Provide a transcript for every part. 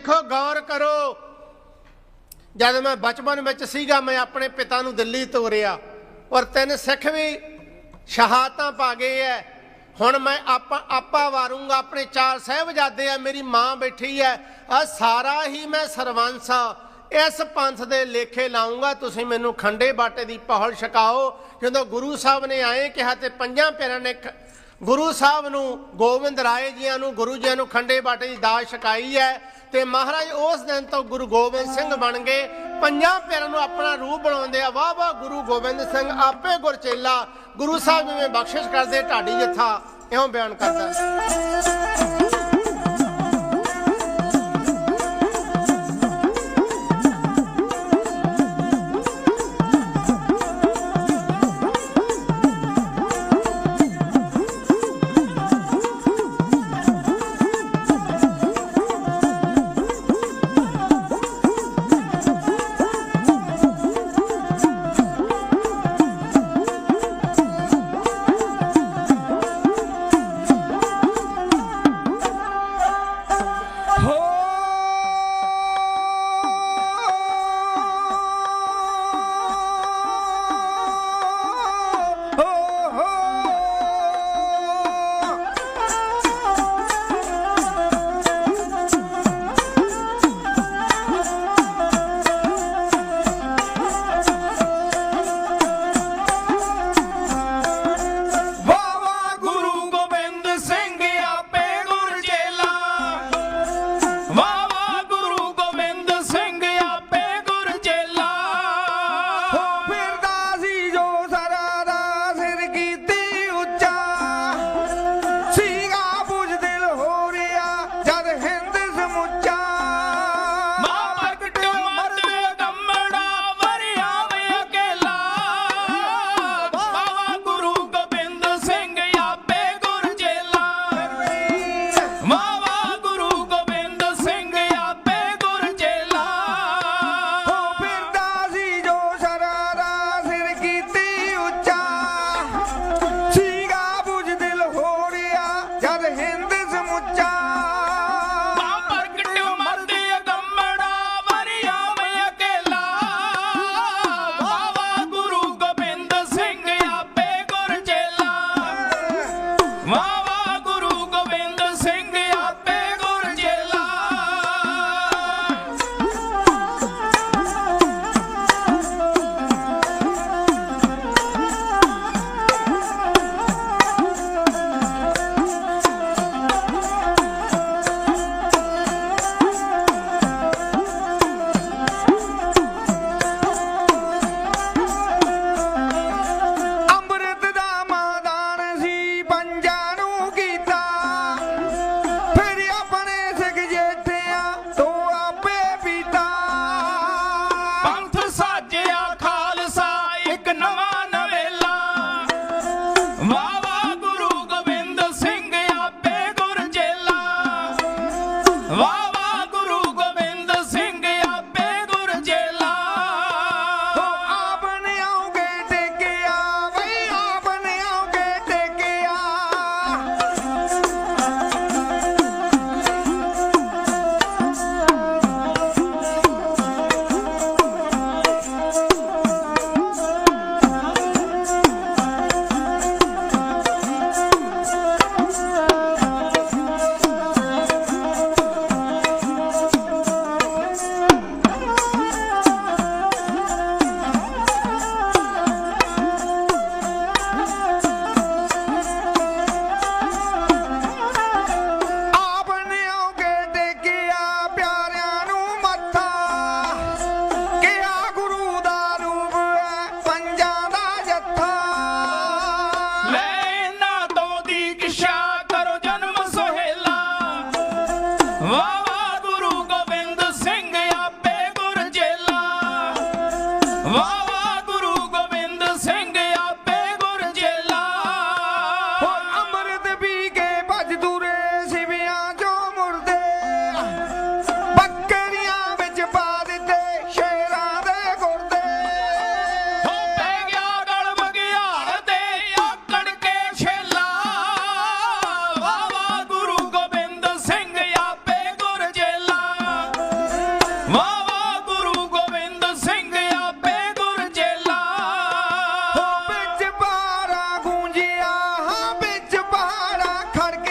ਦੇਖੋ, ਗੌਰ ਕਰੋ। ਜਦ ਮੈਂ ਬਚਪਨ ਵਿੱਚ ਸੀਗਾ, ਮੈਂ ਆਪਣੇ ਪਿਤਾ ਨੂੰ ਦਿੱਲੀ ਤੋਰਿਆ। ਔਰ ਤਿੰਨ ਸਿੱਖ ਵੀ ਸ਼ਹਾਦਤਾਂ ਪਾ ਗਏ ਐ। ਹੁਣ ਮੈਂ ਆਪਾ ਆਪਾ ਵਾਰੂੰਗਾ, ਆਪਣੇ ਚਾਰ ਸਹਿਬਜ਼ਾਦੇ ਆ ਮੇਰੀ ਮਾਂ ਬੈਠੀ ਐ। ਆ ਸਾਰਾ ਹੀ ਮੈਂ ਸਰਵੰਸਾ ਇਸ ਪੰਥ ਦੇ ਲੇਖੇ ਲਾਉਂਗਾ, ਤੁਸੀਂ ਮੈਨੂੰ ਖੰਡੇ ਬਾਟੇ ਦੀ ਪਹਲ ਛਕਾਓ। ਜਦੋਂ ਗੁਰੂ ਸਾਹਿਬ ਨੇ ਆਏ, ਕਿਹਾ ਤੇ ਪੰਜਾਂ ਪਿਆਰਾਂ ਨੇ ਗੁਰੂ ਸਾਹਿਬ ਨੂੰ, ਗੋਬਿੰਦ ਰਾਏ ਜੀਆਂ ਨੂੰ, ਗੁਰੂ ਜੀਆਂ ਨੂੰ ਖੰਡੇ ਬਾਟੇ ਦੀ ਦਾਤ ਛਕਾਈ ਹੈ ਤੇ ਮਹਾਰਾਜ ਉਸ ਦਿਨ ਤੋਂ ਗੁਰੂ ਗੋਬਿੰਦ ਸਿੰਘ ਬਣ ਗਏ। ਪੰਜਾਂ ਪਿਆਰਾਂ ਨੂੰ ਆਪਣਾ ਰੂਪ ਬਣਾਉਂਦੇ ਆ। ਵਾਹ ਵਾਹ ਗੁਰੂ ਗੋਬਿੰਦ ਸਿੰਘ, ਆਪੇ ਗੁਰਚੇਲਾ। ਗੁਰੂ ਸਾਹਿਬ ਜਿਵੇਂ ਬਖਸ਼ਿਸ਼ ਕਰਦੇ, ਢਾਡੀ ਜਥਾ ਇਉਂ ਬਿਆਨ ਕਰਦਾ। Wow. खड़के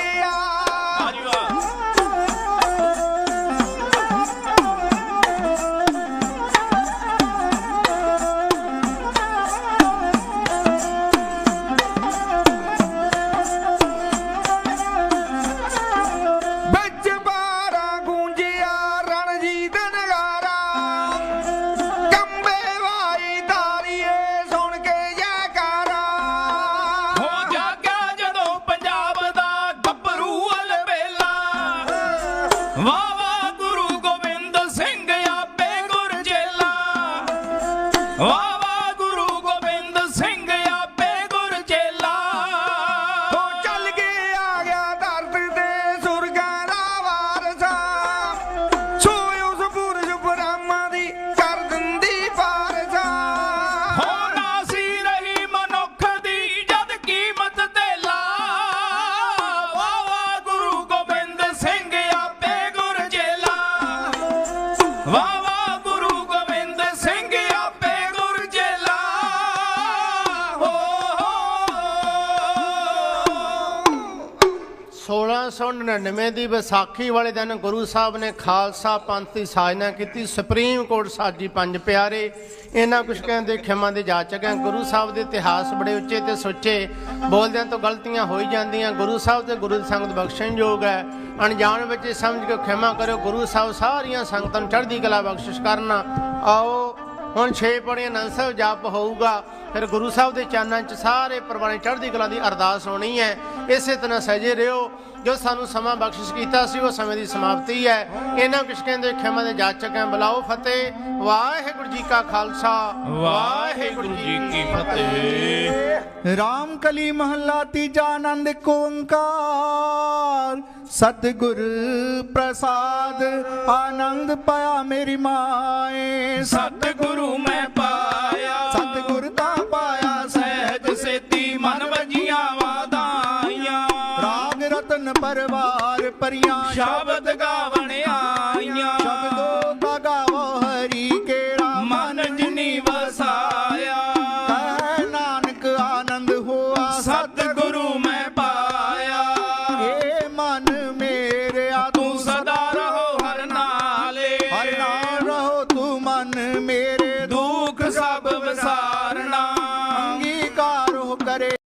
1699 ਦੀ ਵਿਸਾਖੀ ਵਾਲੇ ਦਿਨ ਗੁਰੂ ਸਾਹਿਬ ਨੇ ਖਾਲਸਾ ਪੰਥ ਦੀ ਸਾਜਨਾ ਕੀਤੀ। ਸੁਪਰੀਮ ਕੋਰਟ ਸਾਜੀ ਪੰਜ ਪਿਆਰੇ। ਇਹਨਾਂ ਕੁਛ ਕਹਿੰਦੇ ਖਿਮਾ ਦੇ ਜਾਚਕ ਹੈ। ਗੁਰੂ ਸਾਹਿਬ ਦੇ ਇਤਿਹਾਸ ਬੜੇ ਉੱਚੇ ਤੇ ਸੁੱਚੇ। ਬੋਲਦਿਆਂ ਤੋਂ ਗਲਤੀਆਂ ਹੋਈ ਜਾਂਦੀਆਂ। ਗੁਰੂ ਸਾਹਿਬ ਤੇ ਗੁਰੂ ਦੀ ਸੰਗਤ ਬਖਸ਼ਣਯੋਗ ਹੈ। ਅਣਜਾਣ ਵਿੱਚ ਸਮਝ ਕੇ ਖਿਮਾ ਕਰਿਓ। ਗੁਰੂ ਸਾਹਿਬ ਸਾਰੀਆਂ ਸੰਗਤਾਂ ਨੂੰ ਚੜ੍ਹਦੀ ਕਲਾ ਬਖਸ਼ਿਸ਼ ਕਰਨਾ। ਆਓ, ਹੁਣ ਛੇ ਪੜੀਆਂ ਆਨੰਦ ਸਾਹਿਬ ਜਪ ਹੋਊਗਾ। ਫਿਰ ਗੁਰੂ ਸਾਹਿਬ ਦੇ ਚਰਨਾਂ 'ਚ ਸਾਰੇ ਪਰਵਾਨੇ ਚੜ੍ਹਦੀ ਕਲਾ ਦੀ ਅਰਦਾਸ ਹੋਣੀ ਹੈ। ਇਸੇ ਤਰ੍ਹਾਂ ਸਜੇ ਰਹੋ। ਜੋ ਸਾਨੂੰ ਸਮਾਂ ਬਖਸ਼ਿਸ਼ ਕੀਤਾ ਸੀ ਉਹ ਸਮੇਂ ਦੀ ਸਮਾਪਤੀ ਹੈ। ਇਹਨਾਂ ਕੁਛ ਕਹਿੰਦੇ ਖਿਮਾ ਦੇ ਜਾਚਕ ਬੁਲਾਓ ਫਤਿਹ। ਵਾਹਿਗੁਰੂ ਜੀ ਕਾ ਖਾਲਸਾ। ਵਾਹਿਗੁਰੂ ਜੀ ਕੀ ਫਤਿਹ। ਰਾਮ ਕਲੀ ਮਹੱਲਾ ਤੀਜਾ ਆਨੰਦ ਏਕ ਓੰਕਾਰ। ਸਤਿਗੁਰ ਪ੍ਰਸਾਦ ਆਨੰਦ ਪਾਇਆ ਮੇਰੀ ਮਾਏ। ਸਤਿਗੁਰੂ ਮੈਂ ਪਾਇਆ। ਪਰਵਾਰ ਪਰਿਆਂ ਸ਼ਬਦ ਗਾਵਣ ਆਈਆਂ। ਸ਼ਬਦੋ ਦਾ ਗਾਵੋ ਹਰੀ ਕੇੜਾ ਮਨ ਜਿਨੀ ਵਸਾਇਆ। ਨਾਨਕ ਆਨੰਦ ਹੋਆ। ਸਤਿਗੁਰੂ